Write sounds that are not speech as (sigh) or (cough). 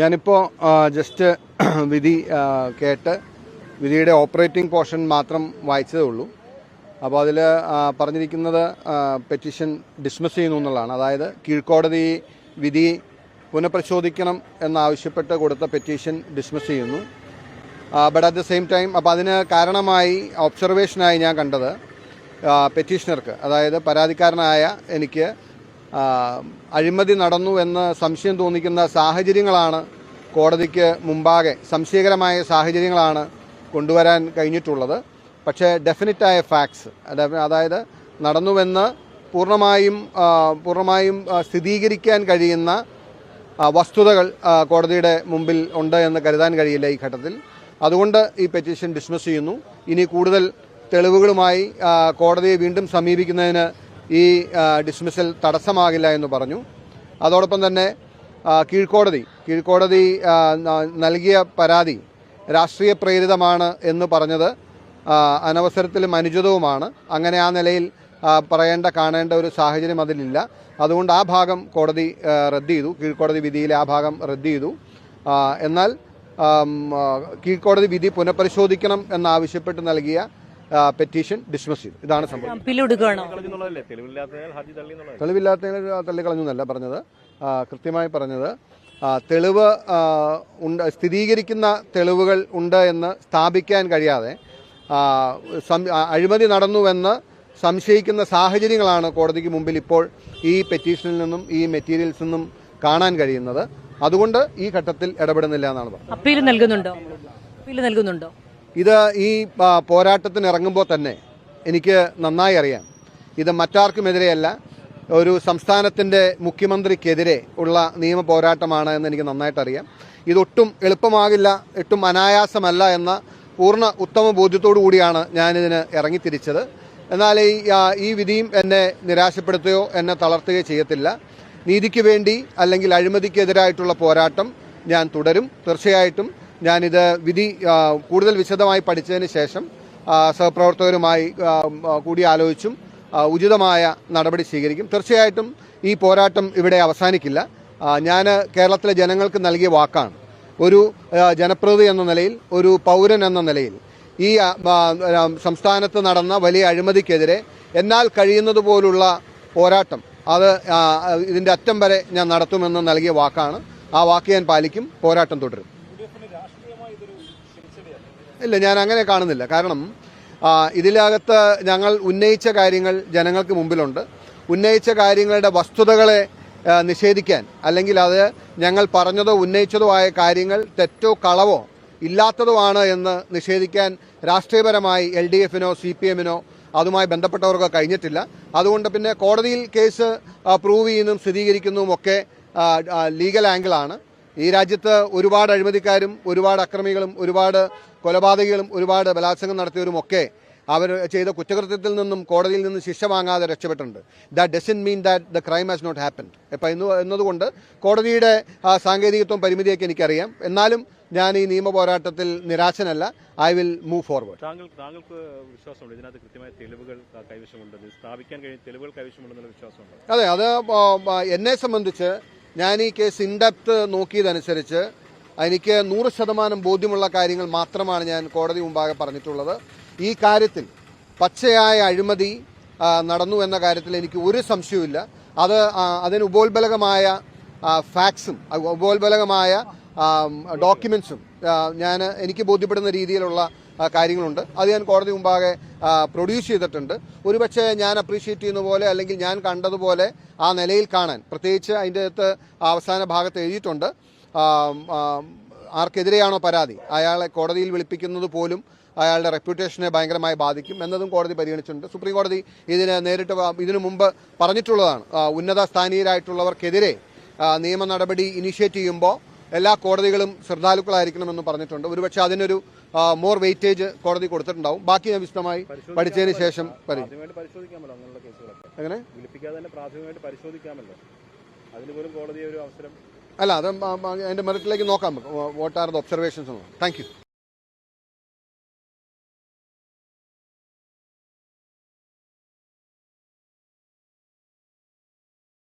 ഞാനിപ്പോൾ ജസ്റ്റ് (clears throat) വിധി കേട്ട് വിധിയുടെ ഓപ്പറേറ്റിംഗ് പോർഷൻ മാത്രം വായിച്ചതേ ഉള്ളൂ. അപ്പോൾ അതിൽ പറഞ്ഞിരിക്കുന്നത് പെറ്റീഷൻ ഡിസ്മിസ് ചെയ്യുന്നു എന്നുള്ളതാണ്. അതായത് കീഴ്ക്കോടതി വിധി പുനഃപരിശോധിക്കണം എന്നാവശ്യപ്പെട്ട് കൊടുത്ത പെറ്റീഷൻ ഡിസ്മിസ് ചെയ്യുന്നു. But at the same time അപ്പോൾ അതിന് കാരണമായി ഒബ്സർവേഷനായി ഞാൻ കണ്ടത് പെറ്റീഷണർക്ക് അതായത് പരാതിക്കാരനായ എനിക്ക് അഴിമതി നടന്നു എന്ന് സംശയം തോന്നിക്കുന്ന സാഹചര്യങ്ങളാണ് കോടതിക്ക് മുമ്പാകെ സംശയകരമായ സാഹചര്യങ്ങളാണ് കൊണ്ടുവരാൻ കഴിഞ്ഞിട്ടുള്ളത്. പക്ഷേ ഡെഫിനറ്റായ ഫാക്ട്സ് അതായത് നടന്നുവെന്ന് പൂർണമായും പൂർണമായും സ്ഥിരീകരിക്കാൻ കഴിയുന്ന വസ്തുതകൾ കോടതിയുടെ മുമ്പിൽ ഉണ്ട് എന്ന് കരുതാൻ കഴിയില്ല ഈ ഘട്ടത്തിൽ. അതുകൊണ്ട് ഈ പെറ്റീഷൻ ഡിസ്മിസ് ചെയ്യുന്നു. ഇനി കൂടുതൽ തെളിവുകളുമായി കോടതിയെ വീണ്ടും സമീപിക്കുന്നതിന് ഈ ഡിസ്മിസൽ തടസ്സമാകില്ല എന്ന് പറഞ്ഞു. അതോടൊപ്പം തന്നെ കീഴ്ക്കോടതി കീഴ്ക്കോടതി നൽകിയ പരാതി രാഷ്ട്രീയ പ്രേരിതമാണ് എന്ന് പറഞ്ഞത്. അനവസരത്തിലും അനുചിതവുമാണ് അങ്ങനെ ആ നിലയിൽ പറയേണ്ട കാണേണ്ട ഒരു സാഹചര്യം അതിലില്ല. അതുകൊണ്ട് ആ ഭാഗം കോടതി റദ്ദ് ചെയ്തു കീഴ്ക്കോടതി വിധിയിലെ ആ ഭാഗം റദ്ദ് ചെയ്തു എന്നാൽ കീഴ്ക്കോടതി വിധി പുനഃപരിശോധിക്കണം എന്നാവശ്യപ്പെട്ട് നൽകിയ പെറ്റീഷൻ ഡിസ്മിസ് ചെയ്തു. ഇതാണ് സംഭവം. തെളിവില്ലാത്ത കളഞ്ഞെന്നുള്ളതല്ലേ? തെളിവില്ലാത്തതിനാൽ ഹർജി തള്ളി എന്നുള്ളത് തെളിവില്ലാത്തതിന് തള്ളിക്കളഞ്ഞു എന്നല്ല പറഞ്ഞത്. കൃത്യമായി പറഞ്ഞത് തെളിവ് ഉണ്ട് സ്ഥിരീകരിക്കുന്ന തെളിവുകൾ ഉണ്ട് എന്ന് സ്ഥാപിക്കാൻ കഴിയാതെ അഴിമതി നടന്നുവെന്ന് സംശയിക്കുന്ന സാഹചര്യങ്ങളാണ് കോടതിക്ക് മുമ്പിൽ ഇപ്പോൾ ഈ പെറ്റീഷനിൽ നിന്നും ഈ മെറ്റീരിയൽസിൽ നിന്നും കാണാൻ കഴിയുന്നത്. അതുകൊണ്ട് ഈ ഘട്ടത്തിൽ ഇടപെടുന്നില്ല എന്നാണ് പറഞ്ഞത്. അപ്പീൽ നൽകുന്നുണ്ടോ? അപ്പീൽ നൽകുന്നുണ്ടോ? ഇത് ഈ പോരാട്ടത്തിന് ഇറങ്ങുമ്പോൾ തന്നെ എനിക്ക് നന്നായി അറിയാം. ഇത് മറ്റാർക്കുമെതിരെയല്ല ഒരു സംസ്ഥാനത്തിന്റെ മുഖ്യമന്ത്രിക്കെതിരെ ഉള്ള നിയമ പോരാട്ടമാണ് എന്ന് എനിക്ക് നന്നായിട്ടറിയാം. ഇതൊട്ടും എളുപ്പമാകില്ല ഒട്ടും അനായാസമല്ല എന്ന പൂർണ ഉത്തമ ബോധ്യത്തോടു കൂടിയാണ് ഞാനിതിന് ഇറങ്ങിത്തിരിച്ചത്. എന്നാൽ ഈ ഈ വിധിയും എന്നെ നിരാശപ്പെടുത്തുകയോ എന്നെ തളർത്തുകയോ ചെയ്യത്തില്ല. നീതിക്ക് വേണ്ടി അല്ലെങ്കിൽ അഴിമതിക്കെതിരായിട്ടുള്ള പോരാട്ടം ഞാൻ തുടരും. തീർച്ചയായിട്ടും ഞാനിത് വിധി കൂടുതൽ വിശദമായി പഠിച്ചതിന് ശേഷം സഹപ്രവർത്തകരുമായി കൂടി ആലോചിച്ചും ഉചിതമായ നടപടി സ്വീകരിക്കും. തീർച്ചയായിട്ടും ഈ പോരാട്ടം ഇവിടെ അവസാനിക്കില്ല. ഞാൻ കേരളത്തിലെ ജനങ്ങൾക്ക് നൽകിയ വാക്കാണ്. ഒരു ജനപ്രതി ജനപ്രതിനിധി എന്ന നിലയിൽ ഒരു പൗരൻ എന്ന നിലയിൽ ഈ സംസ്ഥാനത്ത് നടന്ന വലിയ അഴിമതിക്കെതിരെ എന്നാൽ കഴിയുന്നത് പോലുള്ള പോരാട്ടം അത് ഇതിന്റെ അറ്റം വരെ ഞാൻ നടത്തുമെന്ന് നൽകിയ വാക്കാണ്. ആ വാക്ക് ഞാൻ പാലിക്കും പോരാട്ടം തുടരും. ഇല്ല ഞാൻ അങ്ങനെ കാണുന്നില്ല. കാരണം ഇതിലകത്ത് ഞങ്ങൾ ഉന്നയിച്ച കാര്യങ്ങൾ ജനങ്ങൾക്ക് മുമ്പിലുണ്ട്. ഉന്നയിച്ച കാര്യങ്ങളുടെ വസ്തുതകളെ നിഷേധിക്കാൻ അല്ലെങ്കിൽ അത് ഞങ്ങൾ പറഞ്ഞതോ ഉന്നയിച്ചതോ ആയ കാര്യങ്ങൾ തെറ്റോ കളവോ ഇല്ലാത്തതോ ആണ് എന്ന് നിഷേധിക്കാൻ രാഷ്ട്രീയപരമായി എൽ ഡി എഫിനോ സി പി എമ്മിനോ അതുമായി ബന്ധപ്പെട്ടവർക്ക് കഴിഞ്ഞിട്ടില്ല. അതുകൊണ്ട് പിന്നെ കോടതിയിൽ കേസ് പ്രൂവ് ചെയ്യുന്നതും സ്ഥിരീകരിക്കുന്നതും ഒക്കെ ലീഗൽ ആംഗിളാണ്. ഈ രാജ്യത്ത് ഒരുപാട് അഴിമതിക്കാരും ഒരുപാട് അക്രമികളും ഒരുപാട് കൊലപാതകികളും ഒരുപാട് ബലാത്സംഗം നടത്തിയവരുമൊക്കെ അവർ ചെയ്ത കുറ്റകൃത്യത്തിൽ നിന്നും കോടതിയിൽ നിന്ന് ശിക്ഷ വാങ്ങാതെ രക്ഷപ്പെട്ടിട്ടുണ്ട്. That doesn't mean that the crime has not happened ഇപ്പം ഇന്ന് എന്നതുകൊണ്ട് കോടതിയുടെ സാങ്കേതികത്വം പരിമിതിയൊക്കെ എനിക്കറിയാം. എന്നാലും ഞാൻ ഈ നിയമ പോരാട്ടത്തിൽ നിരാശനല്ല. ഐ വിൽ മൂവ് ഫോർവേഡ് താങ്കൾ താങ്കൾക്ക് വിശ്വാസമുണ്ട്? ഇതിനകത്ത് കൃത്യമായ തെളിവുകൾ കൈവശമുണ്ടെന്ന് സ്ഥാപിക്കാൻ കഴിയും തെളിവുകൾ കൈവശമുണ്ടെന്നുള്ള വിശ്വാസമുണ്ട്? അതെ അത് എന്നെ സംബന്ധിച്ച് ഞാൻ ഈ കേസ് ഇൻഡെപ്ത് നോക്കിയതനുസരിച്ച് എനിക്ക് നൂറ് ശതമാനം ബോധ്യമുള്ള കാര്യങ്ങൾ മാത്രമാണ് ഞാൻ കോടതി മുമ്പാകെ പറഞ്ഞിട്ടുള്ളത്. ഈ കാര്യത്തിൽ പച്ചയായ അഴിമതി നടന്നു എന്ന കാര്യത്തിൽ എനിക്ക് ഒരു സംശയവുമില്ല. അത് അതിന് ഉപോത്ബലകമായ ഫാക്സും ഉപോത്ബലകമായ ഡോക്യുമെൻസും ഞാൻ എനിക്ക് ബോധ്യപ്പെടുന്ന രീതിയിലുള്ള കാര്യങ്ങളുണ്ട്. അത് ഞാൻ കോടതി മുമ്പാകെ പ്രൊഡ്യൂസ് ചെയ്തിട്ടുണ്ട്. ഒരുപക്ഷെ ഞാൻ അപ്രീഷിയേറ്റ് ചെയ്യുന്ന പോലെ അല്ലെങ്കിൽ ഞാൻ കണ്ടതുപോലെ ആ നിലയിൽ കാണാൻ. പ്രത്യേകിച്ച് അതിന്റെ അകത്ത് അവസാന ഭാഗത്ത് എഴുതിയിട്ടുണ്ട്. ആർക്കെതിരെയാണോ പരാതി? അയാളെ കോടതിയിൽ വിളിപ്പിക്കുന്നത് പോലും അയാളുടെ റെപ്യൂട്ടേഷനെ ഭയങ്കരമായി ബാധിക്കും എന്നതും കോടതി പരിഗണിച്ചിട്ടുണ്ട്. സുപ്രീം കോടതി ഇതിന് നേരിട്ട് ഇതിനു മുമ്പ് പറഞ്ഞിട്ടുള്ളതാണ്. ഉന്നത സ്ഥാനീയരായിട്ടുള്ളവർക്കെതിരെ നിയമ നടപടി ഇനിഷ്യേറ്റ് ചെയ്യുമ്പോൾ എല്ലാ കോടതികളും ശ്രദ്ധാലുക്കളായിരിക്കണമെന്ന് പറഞ്ഞിട്ടുണ്ട്. ഒരുപക്ഷെ അതിനൊരു മോർ വെയിറ്റേജ് കോടതി കൊടുത്തിട്ടുണ്ടാവും. ബാക്കി ഞാൻ വിശദമായി പഠിച്ചതിന് ശേഷം എങ്ങനെ? അല്ല അത് അതിന്റെ മെറിറ്റിലേക്ക് നോക്കാം. What are the observations thank you